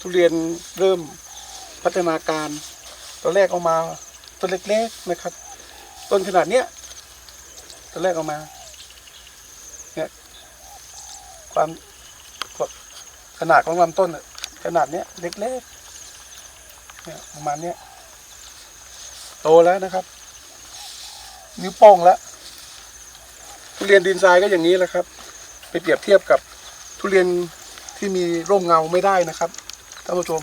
ทุเรียนเริ่มพัฒนาการตอนแรกเอามาต้นเล็กๆนะครับ ต้นขนาดเนี้ยตอนแรกเอามาเนี่ยความขนาดของลำต้นขนาดเนี้ยเล็กๆเนี่ยประมาณเนี้ยโตแล้วนะครับ นิ้วโป้งแล้วทุเรียนดินทรายก็อย่างนี้แหละครับ ไปเปรียบเทียบกับทุเรียนที่มีร่มเงาไม่ได้นะครับ ท่านผู้ชม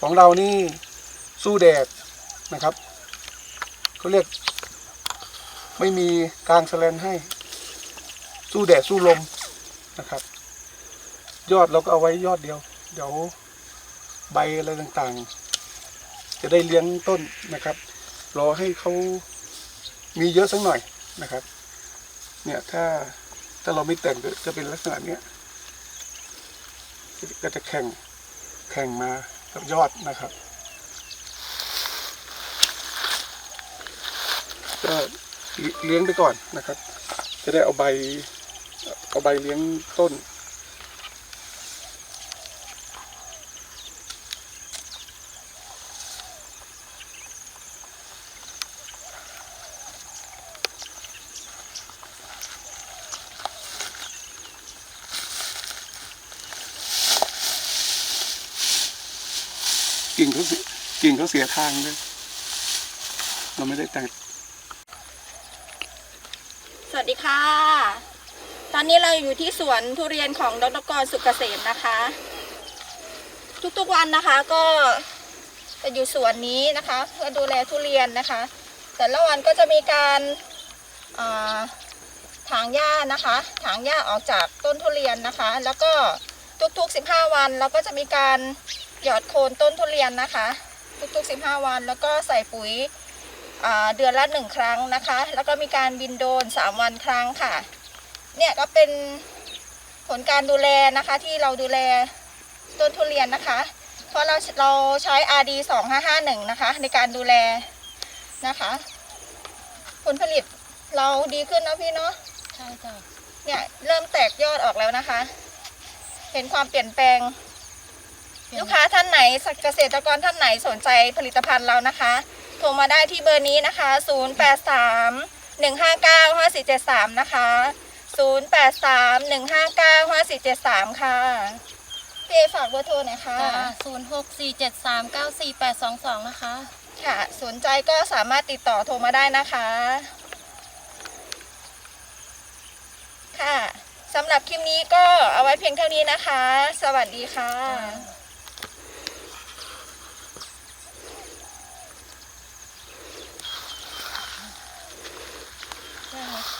ของเรานี่สู้แดดนะครับเขาเรียก ไม่มีกลางแสลนให้ สู้แดดสู้ลมนะครับ ยอดเราก็เอาไว้ยอดเดียว เดี๋ยวใบอะไรต่างๆ จะได้เลี้ยงต้นนะครับ รอให้เขามีเยอะสักหน่อยนะครับ เนี่ยถ้าถ้าเราไม่แต่งจะเป็นลักษณะเนี้ยก็จะแข่ง แข่งมากับยอดนะครับ ก็เลี้ยงไปก่อนนะครับ จะได้เอาใบเอาใบเลี้ยงต้น กิ่งเขาเสียกิ่งเขาเสียทางเลยเราไม่ได้แต่งสวัสดีค่ะ ตอนนี้เราอยู่ที่สวนทุเรียนของดรกรสุกเกษมนะคะ ทุกๆวันนะคะก็จะอยู่สวนนี้นะคะ เพื่อดูแลทุเรียนนะคะ แต่ละวันก็จะมีการาถางหญ้านะคะถางหญ้าออกจากต้นทุเรียนนะคะ แล้วก็ทุกๆ 15 วันเราก็จะมีการ หยอดโคนต้นทุเรียนนะคะ ทุกๆ 15 วัน แล้วก็ใส่ปุ๋ยอ่าเดือนละหนึ่งครั้งนะคะ แล้วก็มีการบินโดรนสามวันครั้งค่ะ เนี่ยก็เป็นผลการดูแลนะคะที่เราดูแลต้นทุเรียนนะคะ เพราะเราเราใช้ RD 2551 นะคะ ในการดูแลนะคะ ผลผลิตเราดีขึ้นนะพี่เนาะใช่จ้ะเนี่ยเริ่มแตกยอดออกแล้วนะคะ เห็นความเปลี่ยนแปลง ลูกค้าท่านไหนเกษตรกรท่านไหนสนใจผลิตภัณฑ์เรานะคะ โทรมาได้ที่เบอร์นี้นะคะ 083 159 5473 นะคะ 083 159 5473 ค่ะพี่เอฝากเบอร์โทรหน่อยค่ะจ้ะศูนย์หกสี่เจ็ดสามเก้าสี่แปดสองสองนะคะ ค่ะ สนใจก็สามารถติดต่อโทรมาได้นะคะ ค่ะสำหรับคลิปนี้ก็เอาไว้เพียงเท่านี้นะคะ สวัสดีค่ะ อ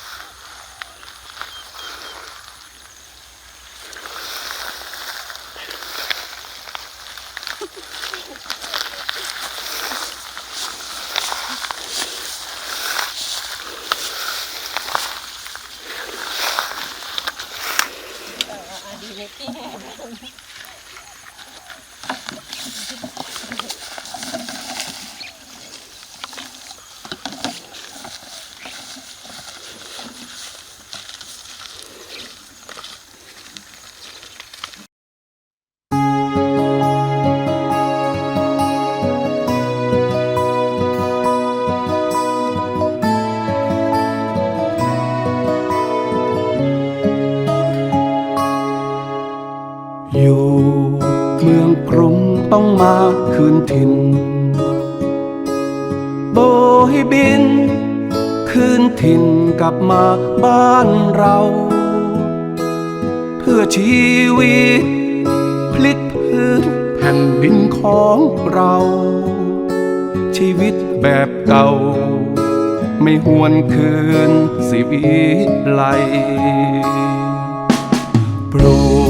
มืองกรุงต้องมาคืนถิ่น โบยบิน คืนถิ่นกลับมาบ้านเรา เพื่อชีวิต พลิกพื้นแผ่นดินของเรา ชีวิตแบบเก่า ไม่หวนคืนสิวิไลปลูก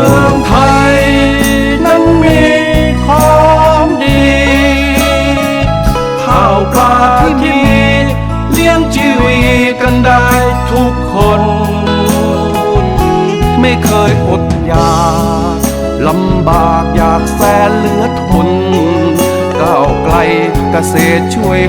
มืองไทยนั้นมีของดี ข้าวปลาที่มีเลี้ยงชีวิตกันได้ทุกคน ไม่เคยอดอยากลำบากอยากแสนเหลือทนก้าวไกลเกษตรช่วย